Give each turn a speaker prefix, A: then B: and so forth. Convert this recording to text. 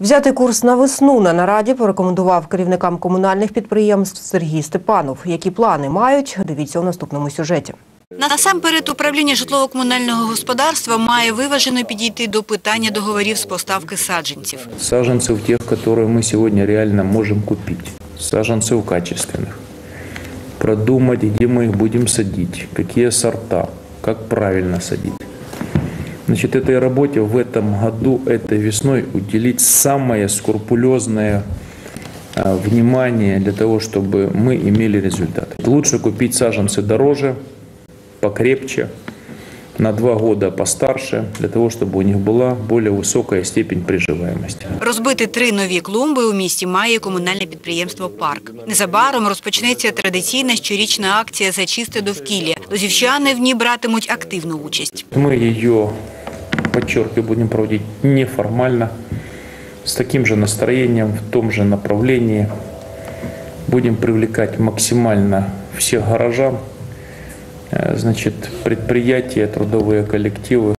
A: Взяти курс на весну на нараді порекомендував керівникам комунальних підприємств Сергій Степанов. Які плани мають? Дивіться у наступному сюжеті.
B: Насамперед, управління житлово-комунального господарства має виважено підійти до питання договорів з поставки саджанців.
C: Саженцев тех, которые мы сегодня реально можем купить. Саженцев качественных. Продумать, где мы их будем садить, какие сорта, как правильно садить. Значит, этой работе в этом году, этой весной уделить самое скрупулезное а, внимание для того, чтобы мы имели результат. Лучше купить саженцы дороже, покрепче, на два года постарше, для того, чтобы у них была более высокая степень приживаемости.
B: Розбити три нові клумби у місті має комунальне підприємство «Парк». Незабаром розпочнеться традиційна щорічна акція «Зачисти довкілля». Лозівчани в ній братимуть активну участь.
C: Мы ее, подчеркиваю, будем проводить неформально, с таким же настроением, в том же направлении. Будем привлекать максимально всех горожан, э, значит, предприятия, трудовые коллективы.